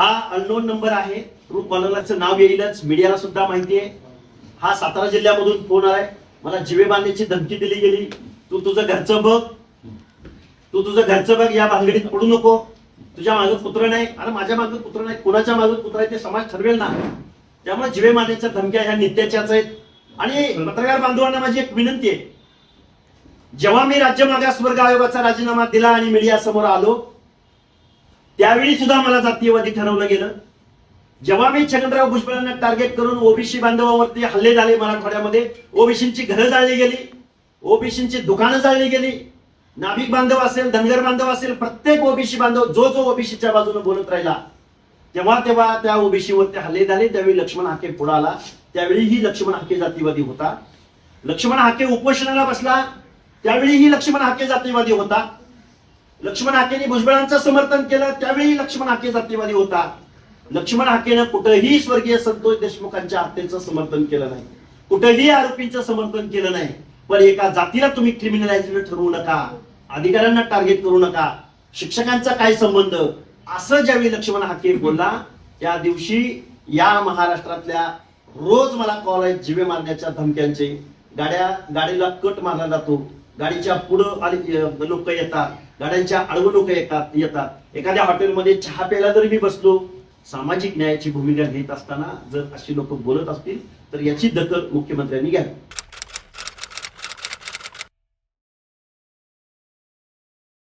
हा unknown number आहे. True नाव येईलच. मीडियाला सुद्धा माहिती आहे. हा सातारा जिल्ह्यामधून फोन आलाय. मला जिवे बांधण्याची धमकी दिली गेली. तू तुझं घरचं बघ. तू तुझं घरचं बघ. या भानगडीत पडू नको. तुझ्या मागं पुत्र नाही. अरे माझ्या मागं पुत्र नाही. कुणाच्या मागं पुत्र आहे ते समाज ठरवेल ना. त्यामुळे जिवे मारण्याच्या धमक्या ह्या नित्याच्याच आहेत. आणि पत्रकार बांधवांना माझी एक विनंती आहे. जेव्हा मी राज्य मागासवर्ग आयोगाचा राजीनामा दिला आणि मीडिया समोर आलो त्यावेळी सुद्धा मला जातीयवादी ठरवलं गेलं. जेव्हा मी छगनराव भुजबळांना टार्गेट करून ओबीसी बांधवावरती हल्ले झाले मराठवाड्यामध्ये ओबीसींची घरं जाळली गेली ओबीसींची दुकानं जाळली गेली. नाभिक बांधव असेल धनगर बांधव असेल प्रत्येक ओबीसी बांधव जो जो ओबीसीच्या बाजूने बोलत राहिला तेव्हा तेव्हा त्या ओबीसीवरती हल्ले झाले. त्यावेळी लक्ष्मण हाके पुढे आला. त्यावेळीही लक्ष्मण हाके जातीवादी होता. लक्ष्मण हाके उपोषणाला बसला. त्यावेळीही लक्ष्मण हाके जातीवादी होता. लक्ष्मण हाकेने भुजबळांचं समर्थन केलं त्यावेळी लक्ष्मण हाके जातीवादी होता. लक्ष्मण हाकेनं कुठंही स्वर्गीय संतोष देशमुखांच्या हत्येचं समर्थन केलं नाही. कुठंही आरोपींचं समर्थन केलं नाही. पण एका जातीला तुम्ही क्रिमिनलाइज ठरवू नका अधिकाऱ्यांना टार्गेट करू नका शिक्षकांचा काय संबंध? असं ज्यावेळी लक्ष्मण हाके बोलला त्या दिवशी या महाराष्ट्रातल्या रोज मला कॉल आहेत जिवे मारण्याच्या धमक्यांचे. गाड्या गाडीला कट मारला जातो. गाडीच्या पुढं लोक येतात गाड्यांच्या आडवं लोक येतात येतात. एखाद्या हॉटेलमध्ये चहा प्यायला जरी मी बसलो सामाजिक न्यायाची भूमिका घेत असताना जर अशी लोक बोलत असतील तर याची दखल मुख्यमंत्र्यांनी घ्यावी.